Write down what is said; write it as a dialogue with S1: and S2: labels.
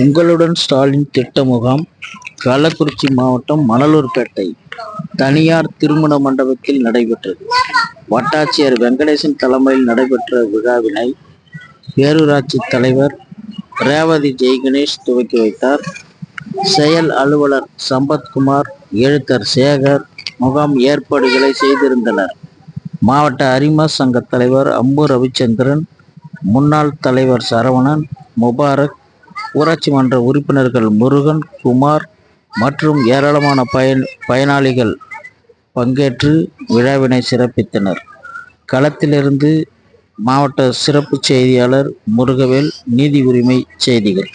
S1: உங்களுடன் ஸ்டாலின் திட்ட முகாம் கள்ளக்குறிச்சி மாவட்டம் மணலூர்பேட்டை தனியார் திருமண மண்டபத்தில் நடைபெற்றது. வட்டாட்சியர் வெங்கடேசன் தலைமையில் நடைபெற்ற விழாவினை பேரூராட்சி தலைவர் ரேவதி ஜெய்கணேஷ் துவக்கி வைத்தார். செயல் அலுவலர் சம்பத்குமார் எழுத்தர் சேகர் முகாம் ஏற்பாடுகளை செய்திருந்தனர். மாவட்ட அரிமா சங்க தலைவர் அம்பு ரவிச்சந்திரன் முன்னாள் தலைவர் சரவணன் முபாரக் ஊராட்சி மன்ற உறுப்பினர்கள் முருகன் குமார் மற்றும் ஏராளமான பயன் பயனாளிகள் பங்கேற்று விழாவினை சிறப்பித்தனர். களத்திலிருந்து மாவட்ட சிறப்பு செய்தியாளர் முருகவேல் நீதி உரிமை செய்திகள்.